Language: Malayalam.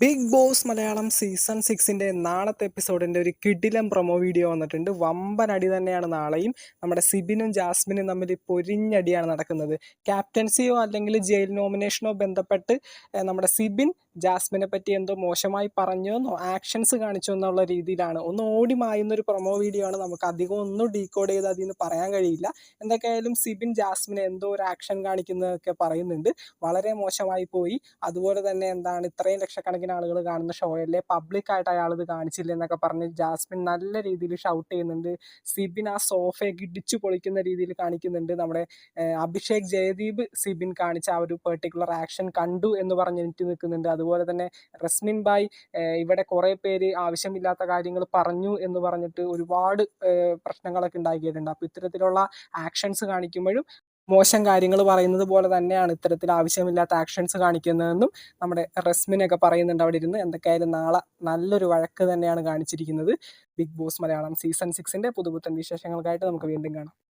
ബിഗ് ബോസ് മലയാളം സീസൺ സിക്സിന്റെ നാളത്തെ എപ്പിസോഡിന്റെ ഒരു കിടിലം പ്രൊമോ വീഡിയോ വന്നിട്ടുണ്ട്. വമ്പൻ അടി തന്നെയാണ് നാളെയും. നമ്മുടെ സിബിനും ജാസ്മിനും തമ്മിൽ പൊരിഞ്ഞടിയാണ് നടക്കുന്നത്. ക്യാപ്റ്റൻസിയോ അല്ലെങ്കിൽ ജയിൽ നോമിനേഷനോ ബന്ധപ്പെട്ട് നമ്മുടെ സിബിൻ ജാസ്മിനെ പറ്റി എന്തോ മോശമായി പറഞ്ഞോ എന്നോ ആക്ഷൻസ് കാണിച്ചോ എന്നുള്ള രീതിയിലാണ്. ഒന്ന് ഓടി മായുന്നൊരു പ്രൊമോ വീഡിയോ ആണ്. നമുക്ക് അധികം ഒന്നും ഡീകോഡ് ചെയ്ത് അതിൽ നിന്ന് പറയാൻ കഴിയില്ല. എന്തൊക്കെയായാലും സിബിൻ ജാസ്മിനെ എന്തോ ഒരു ആക്ഷൻ കാണിക്കുന്നതൊക്കെ പറയുന്നുണ്ട്. വളരെ മോശമായി പോയി. അതുപോലെ തന്നെ എന്താണ് ഇത്രയും ലക്ഷക്കണക്കിന് ആളുകൾ കാണുന്ന ഷോയല്ലേ പബ്ലിക്കായിട്ട് അയാൾ ഇത് കാണിച്ചില്ല എന്നൊക്കെ പറഞ്ഞ് ജാസ്മിൻ നല്ല രീതിയിൽ ഷൗട്ട് ചെയ്യുന്നുണ്ട്. സിബിൻ ആ സോഫയൊക്കെ ഇടിച്ചു പൊളിക്കുന്ന രീതിയിൽ കാണിക്കുന്നുണ്ട്. നമ്മുടെ അഭിഷേക് ജയദീപ് സിബിൻ കാണിച്ച ആ ഒരു പെർട്ടിക്കുലർ ആക്ഷൻ കണ്ടു എന്ന് പറഞ്ഞ് എനിക്ക് നിൽക്കുന്നുണ്ട്. അതുപോലെ തന്നെ റസ്മിൻ ബായ് ഇവിടെ കുറേ പേര് ആവശ്യമില്ലാത്ത കാര്യങ്ങൾ പറഞ്ഞു എന്ന് പറഞ്ഞിട്ട് ഒരുപാട് പ്രശ്നങ്ങളൊക്കെ ഉണ്ടാക്കിയിട്ടുണ്ട്. അപ്പോൾ ഇത്തരത്തിലുള്ള ആക്ഷൻസ് കാണിക്കുമ്പോഴും മോശം കാര്യങ്ങൾ പറയുന്നത് പോലെ തന്നെയാണ് ഇത്തരത്തിൽ ആവശ്യമില്ലാത്ത ആക്ഷൻസ് കാണിക്കുന്നതെന്നും നമ്മുടെ റസ്മിനൊക്കെ പറയുന്നുണ്ട് അവിടെ ഇരുന്ന്. എന്തൊക്കെയായാലും നാളെ നല്ലൊരു വഴക്ക് തന്നെയാണ് കാണിച്ചിരിക്കുന്നത്. ബിഗ് ബോസ് മലയാളം സീസൺ സിക്സിന്റെ പുതുപുത്തൻ വിശേഷങ്ങൾക്കായിട്ട് നമുക്ക് വീണ്ടും കാണാം.